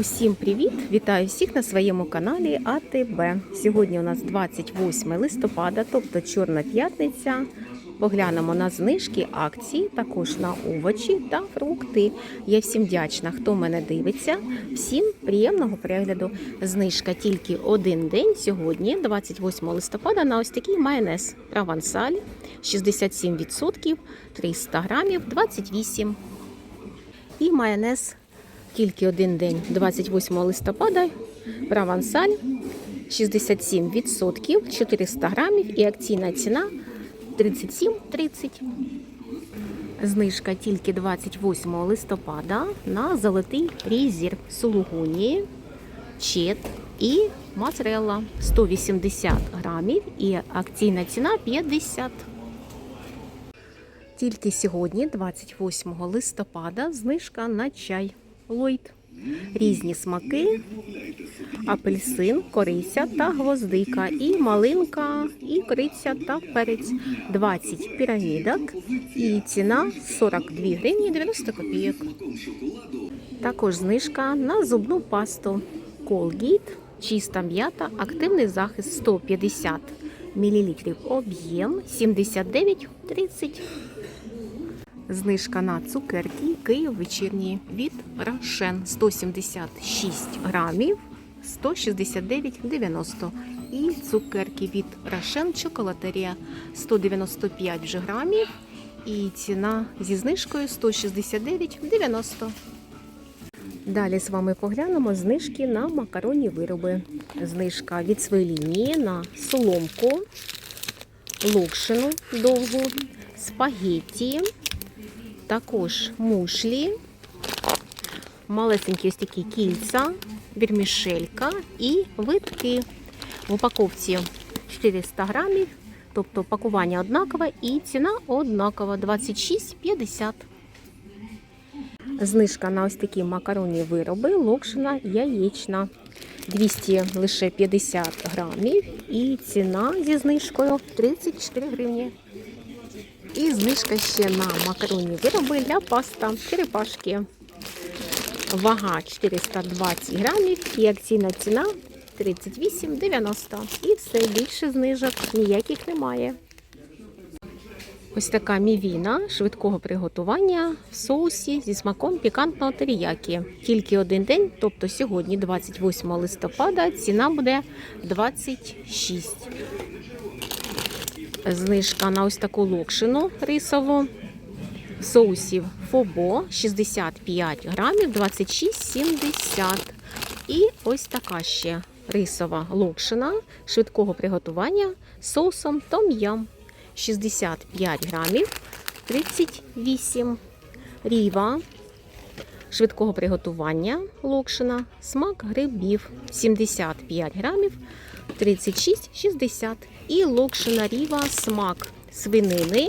Усім привіт! Вітаю всіх на своєму каналі АТБ. Сьогодні у нас 28 листопада, тобто Чорна п'ятниця. Поглянемо на знижки, акції, також на овочі та фрукти. Я всім вдячна, хто мене дивиться. Всім приємного перегляду. Знижка тільки один день сьогодні, 28 листопада, на ось такий майонез провансаль 67%, 300 грамів, 28. І майонез тільки один день, 28 листопада, провансаль 67%, 400 грамів і акційна ціна 37,30. Знижка тільки 28 листопада на золотий різір сулугуні, чет і моцарелла 180 грамів і акційна ціна 50. Тільки сьогодні, 28 листопада, знижка на чай Лойд. Різні смаки, апельсин, кориця та гвоздика, і малинка, і кориця та перець. 20 пірамідок. І ціна 42 гривні 90 копійок. Також знижка на зубну пасту. Colgate, чиста м'ята, активний захист 150 мл об'єм 79,30 Знижка на цукерки Київ вечірні від Рошен 176 грамів 169,90. І цукерки від Рошен Чоколатерія 195 вже грамів. І ціна зі знижкою 169,90. Далі з вами поглянемо знижки на макаронні вироби. Знижка від своєї лінії на соломку, локшину довгу, спагетті, також мушлі, малесенькі ось такі кільця, вірмішелька і витки. В упаковці 400 грамів, тобто пакування однакове і ціна однакова 26,50. Знижка на ось такі макаронні вироби, локшина яєчна. 200 лише 50 грамів і ціна зі знижкою 34 гривні. І знижка ще на макаронні вироби для паста черепашки. Вага 420 грамів і акційна ціна 38,90. І все більше знижок ніяких немає. Ось така мівіна швидкого приготування в соусі зі смаком пікантного теріякі. Тільки один день, тобто сьогодні, 28 листопада, ціна буде 26. Знижка на ось таку локшину рисову. Соусів Фобо 65 грамів 26,70. І ось така ще рисова локшина швидкого приготування з соусом том-ям 65 грамів 38. Ріва швидкого приготування локшина, смак грибів 75 грамів 36,60. І локшина ріва смак свинини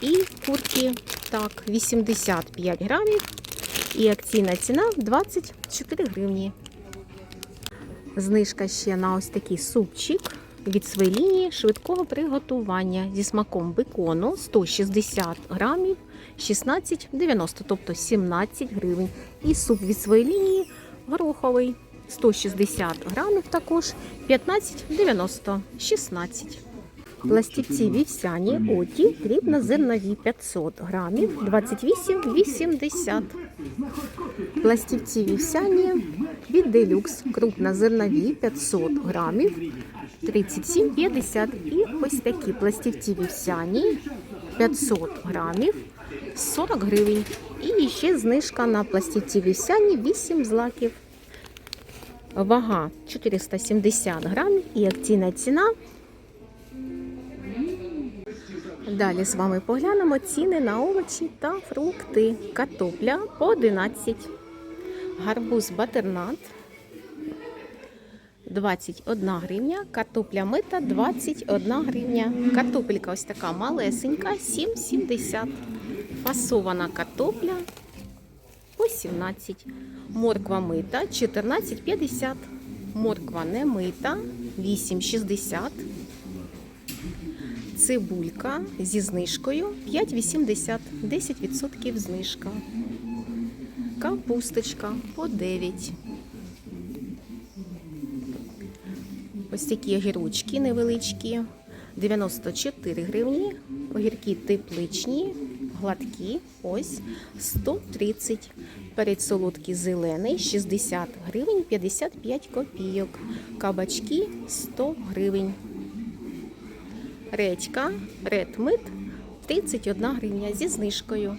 і курки. Так, 85 грамів. І акційна ціна 24 гривні. Знижка ще на ось такий супчик від своєї лінії швидкого приготування зі смаком бекону 160 грамів 16,90, тобто 17 гривень. І суп від своєї лінії гороховий 160 грамів також 15,90, 16. Пластівці вівсяні оті дрібнозернові 500 грамів 28,80. Пластівці вівсяні від делюкс крупнозернові 500 грамів 37,50. І ось такі пластівці вівсяні 500 грамів 40 гривень. І ще знижка на пластівці вівсяні 8 злаків. Вага 470 грамів і акційна ціна. Далі з вами поглянемо ціни на овочі та фрукти. Картопля по 11. Гарбуз батернат 21 гривня. Картопля мита 21 гривня. Картопелька ось така малесенька 7,70. Фасована картопля по 17. Морква мита 14,50. Морква не мита 8,60. Цибулька зі знижкою 5,80, 10% знижка. Капусточка по 9. Ось такі огірочки невеличкі. 94 гривні. Огірки тепличні, гладкі, ось 130. Перець солодкий зелений 60 гривень 55 копійок. Кабачки 100 гривень. Редька, редмит 31 гривня зі знижкою.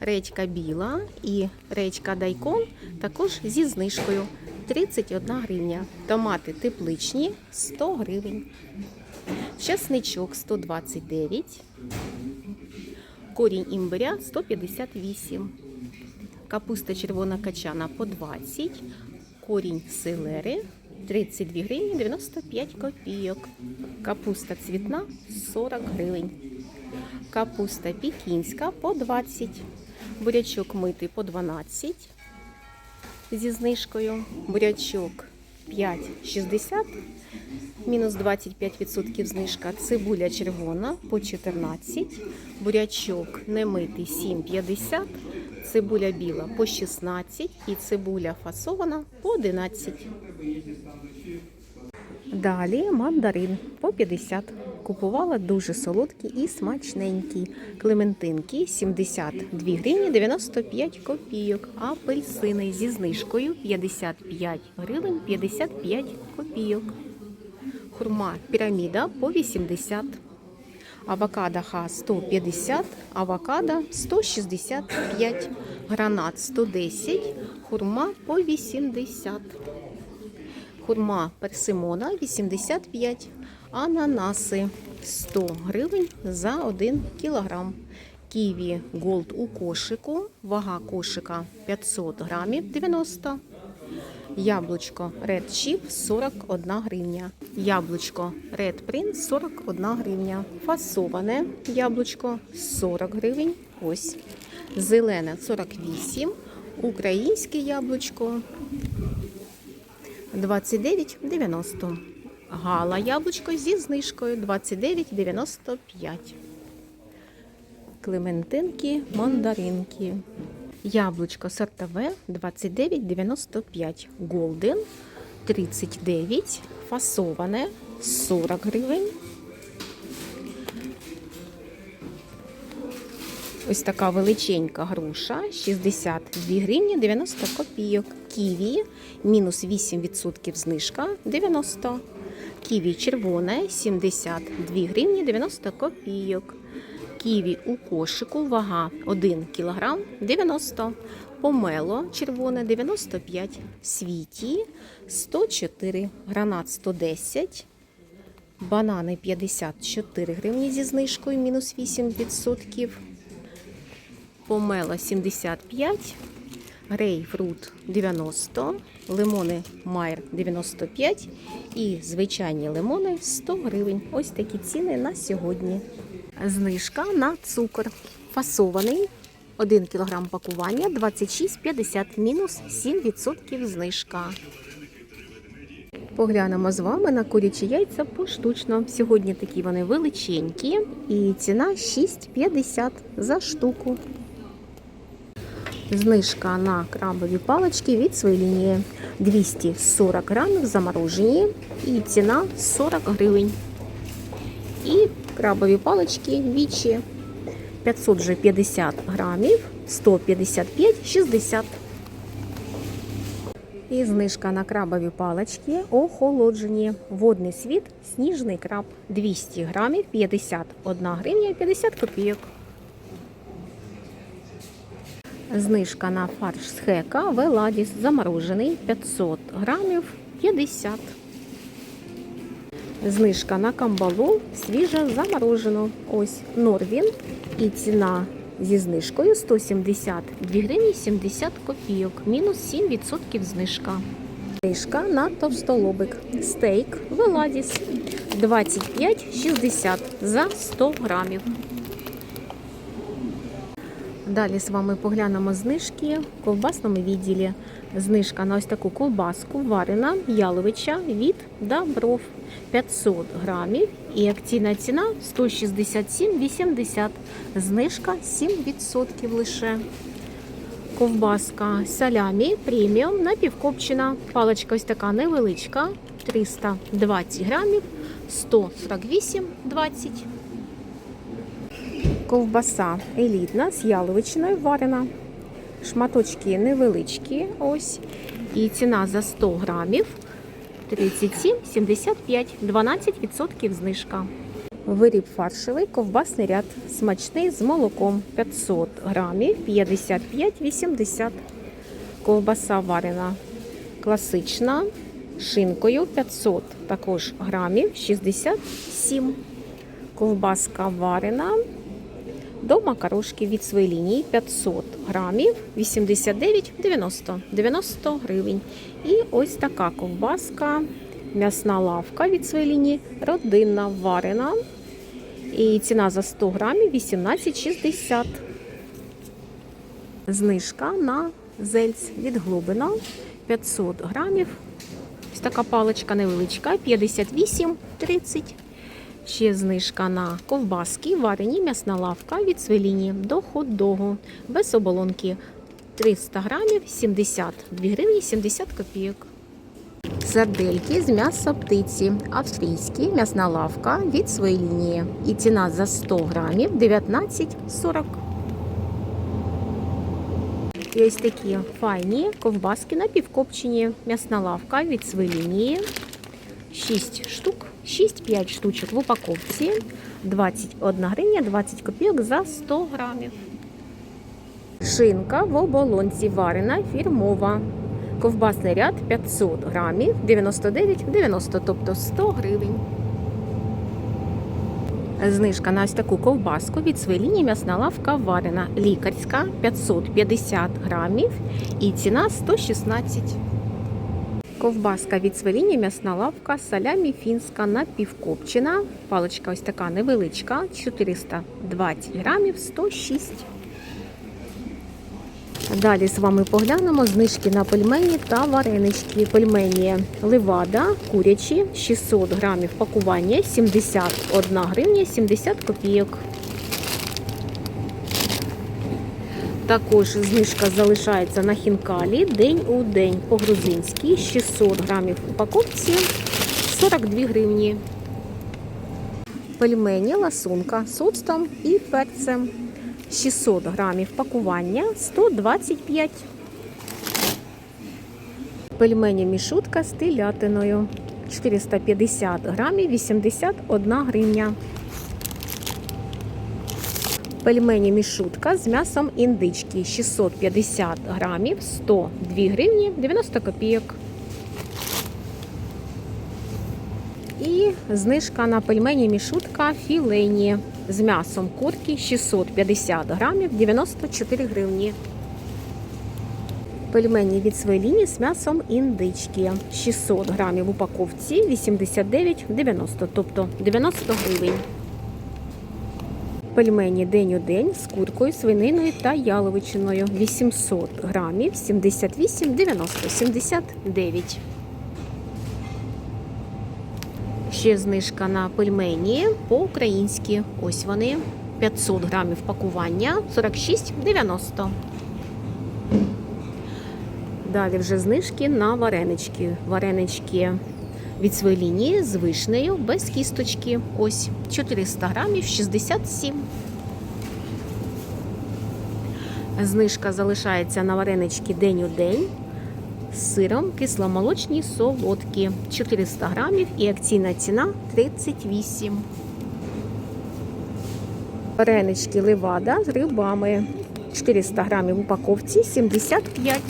Редька біла і редька дайкон також зі знижкою 31 гривня. Томати тепличні 100 гривень. Часничок 129. Корінь імбиря 158. Капуста червона качана по 20. Корінь селери 32 гривні 95 копійок. Капуста цвітна 40 гривень. Капуста пікінська по 20. Бурячок митий по 12 зі знижкою. Бурячок 5,60, мінус 25% знижка. Цибуля червона по 14. Бурячок немитий 7,50. Цибуля біла по 16 і цибуля фасована по 11. Далі мандарин по 50. Купувала дуже солодкі і смачненькі. Клементинки 72 гривні 95 копійок. Апельсини зі знижкою 55 гривень 55 копійок. Хурма піраміда по 80. Авокадо ха 150, авокадо 165, гранат 110, хурма по 80. Хурма персимона 85, ананаси 100 гривень за 1 кілограм. Ківі Голд у кошику, вага кошика 500 грамів 90. Яблучко Red Chip 41 гривня. Яблучко Red Prince 41 гривня. Фасоване яблучко 40 гривень. Ось. Зелене 48. Українське яблучко 29,90. Гала яблучко зі знижкою 29,95. Клементинки, мандаринки. Яблучко сортове 29,95. Голден 39. Фасоване 40 гривень. Ось така величенька груша 62 гривні 90 копійок. Ківі мінус 8% знижка 90. Ківі червоне 72 гривні 90 копійок. Ківі у кошику вага 1 кг 90. Помело червоне 95. Світі 104. Гранат 110. Банани 54 гривні зі знижкою мінус 8%. Помела 75, грейпфрут 90, лимони Майер 95 і звичайні лимони 100 гривень. Ось такі ціни на сьогодні. Знижка на цукор. Фасований 1 кг пакування 26,50 мінус 7% знижка. Поглянемо з вами на курячі яйця поштучно. Сьогодні такі вони величенькі і ціна 6,50 за штуку. Знижка на крабові палички від своєї лінії 240 грамів заморожені і ціна 40 гривень. І крабові палички вічі 550 грамів 155,60. І знижка на крабові палички охолоджені. Водний світ, сніжний краб 200 грамів 51 гривня 50 копійок. Знижка на фарш з хека Веладіс заморожений 500 грамів 50. Знижка на камбалу свіже заморожено. Ось Норвін і ціна зі знижкою 172 гривні 70 копійок. Мінус 7% знижка. Знижка на товстолобик. Стейк Веладіс 25,60 за 100 грамів. Далі з вами поглянемо знижки в ковбасному відділі. Знижка на ось таку ковбаску варена яловича від Добров 500 грамів. І акційна ціна 167,80. Знижка 7% лише. Ковбаска салямі преміум напівкопчена. Паличка ось така невеличка, 320 грамів, 148,20. Ковбаса елітна з яловичиною варена. Шматочки невеличкі, ось. І ціна за 100 грамів 37,75, 12% знижка. Виріб фаршевий, ковбасний ряд, смачний з молоком 500 грамів, 55,80. Ковбаса варена класична, шинкою 500 також грамів, 67. Ковбаска варена до макарошки від своєї лінії 500 грамів, 89,90 90 гривень. І ось така ковбаска, м'ясна лавка від своєї лінії, родинна варена. І ціна за 100 грамів 18,60. Знижка на зельц від глобина 500 грамів. Ось така паличка невеличка, 58,30. Ще знижка на ковбаски, варені м'ясна лавка від свеліні до хот-догу без оболонки 300 грамів 72 гривні 70 копійок. Сардельки з м'яса птиці. Австрійські м'ясна лавка від своєї лінії. І ціна за 100 грамів 19,40. І ось такі файні ковбаски напівкопчені. М'ясна лавка від своєї лінії. 6 штук, 6-5 штучок в упаковці. 21 гривня 20 копійок за 100 грамів. Шинка в оболонці варена фірмова. Ковбасний ряд 500 грамів 99,90, тобто 100 гривень. Знижка на ось таку ковбаску від своєї лінії м'ясна лавка варена. Лікарська 550 грамів і ціна 116. Ковбаска від свеліні, м'ясна лавка, салямі фінська напівкопчена. Паличка ось така невеличка, 420 грамів, 106. Далі з вами поглянемо знижки на пельмені та варенички. Пельмені левада, курячі, 600 грамів пакування, 71 гривня, 70 копійок. Також знижка залишається на хінкалі день у день по-грузинськи 600 грамів в упаковці 42 гривні. Пельмені ласунка з оцтом і перцем 600 грамів пакування 125. Пельмені мішутка з телятиною 450 грамів 81 гривня. Пельмені мішутка з м'ясом індички 650 грамів 102 гривні 90 копійок. І знижка на пельмені мішутка філейні з м'ясом курки 650 грамів 94 гривні. Пельмені від своєї лінії з м'ясом індички 600 грамів в упаковці 89,90, тобто 90 гривень. Пельмені день у день з куркою, свининою та яловичиною 800 грамів 78,90 79. Ще знижка на пельмені по-українськи. Ось вони 500 грамів пакування 46,90. Далі вже знижки на варенички. Варенички від своєї лінії з вишнею без кісточки. Ось 400 грамів 67. Знижка залишається на варенички день у день з сиром кисломолочні солодкі 400 грамів і акційна ціна 38. Варенички левада з рибами 400 грамів в упаковці 75.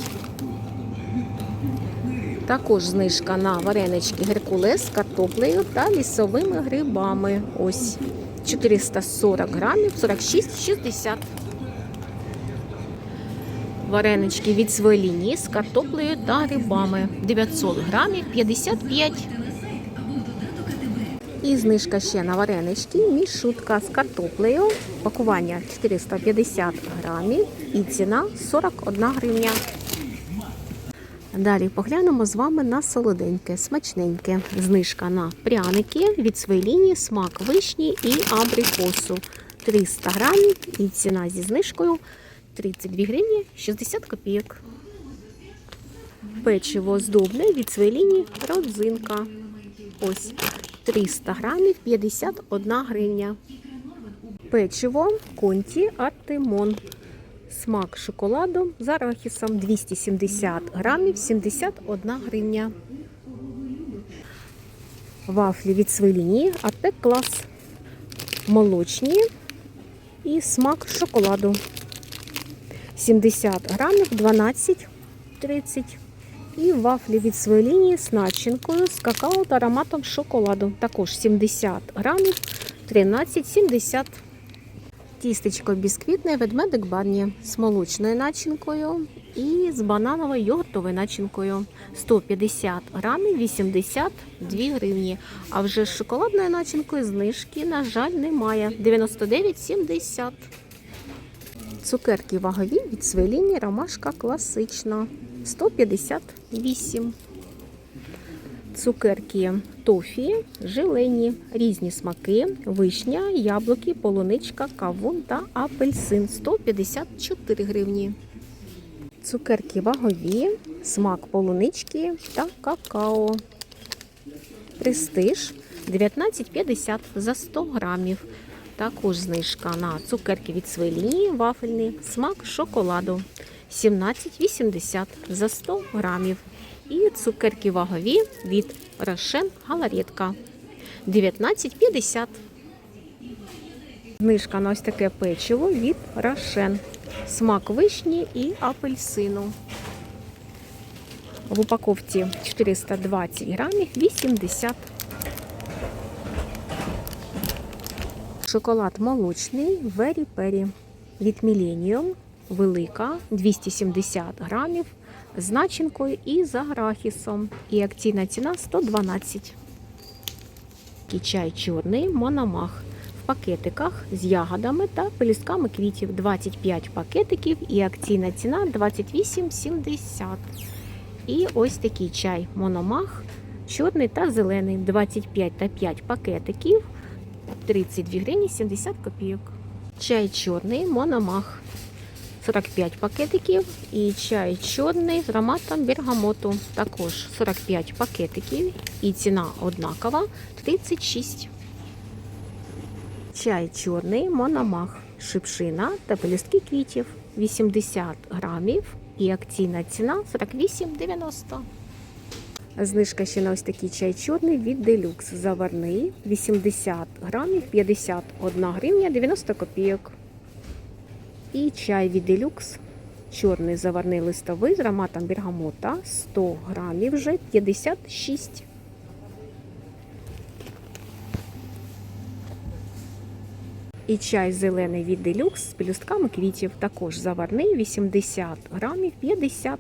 Також знижка на варенички Геркулес з картоплею та лісовими грибами. Ось 440 грамів 46,60. Варенички від своєї лінії з картоплею та грибами 900 грамів 55. І знижка ще на варенички. Мішутка з картоплею. Пакування 450 грамів і ціна 41 гривня. Далі поглянемо з вами на солоденьке, смачненьке. Знижка на пряники від своєї лінії, смак вишні і абрикосу. 300 грамів і ціна зі знижкою 32 гривні 60 копійок. Печиво здобне від своєї лінії родзинка. Ось 300 грамів 51 гривня. Печиво конті Артемон. Смак шоколаду з арахісом 270 грамів 71 гривня. Вафлі від своєї лінії Артек клас. Молочні і смак шоколаду. 70 грамів 12,30. І вафлі від своєї лінії з начинкою з какао та ароматом шоколаду. Також 70 грамів 13,70. Тістечко бісквітне ведмедик Барні з молочною начинкою і з банановою йогуртовою начинкою. 150 грамів 82 гривні. А вже з шоколадною начинкою знижки, на жаль, немає. 99,70. Цукерки вагові від своєї лінії ромашка класична. 158. Цукерки тофі, желені, різні смаки, вишня, яблуки, полуничка, кавун та апельсин 154 гривні. Цукерки вагові, смак полунички та какао. Престиж 19,50 за 100 грамів. Також знижка на цукерки від своєї лінії вафельні, смак шоколаду 17,80 за 100 грамів. І цукерки вагові від Рошен Галаретка 19,50. Знижка на ось таке печиво від Рошен. Смак вишні і апельсину. В упаковці 420 грамів 80. Шоколад молочний Вері Пері від Millennium. Велика 270 грамів з начинкою і з арахісом. І акційна ціна 112. Такий чай чорний мономах в пакетиках з ягодами та пелюстками квітів. 25 пакетиків і акційна ціна 28,70. І ось такий чай мономах, чорний та зелений. 25 та 5 пакетиків. 32 гривні 70 копійок. Чай чорний мономах. 45 пакетиків і чай чорний з ароматом бергамоту. Також 45 пакетиків і ціна однакова 36. Чай чорний мономах, шипшина та пелюстки квітів 80 грамів і акційна ціна 48,90. Знижка ще на ось такий чай чорний від делюкс заварний 80 грамів 51 гривня 90 копійок. І чай від делюкс чорний заварний листовий з ароматом бергамота 100 грамів вже 56. І чай зелений від делюкс з пелюстками квітів також заварний 80 грамів 50.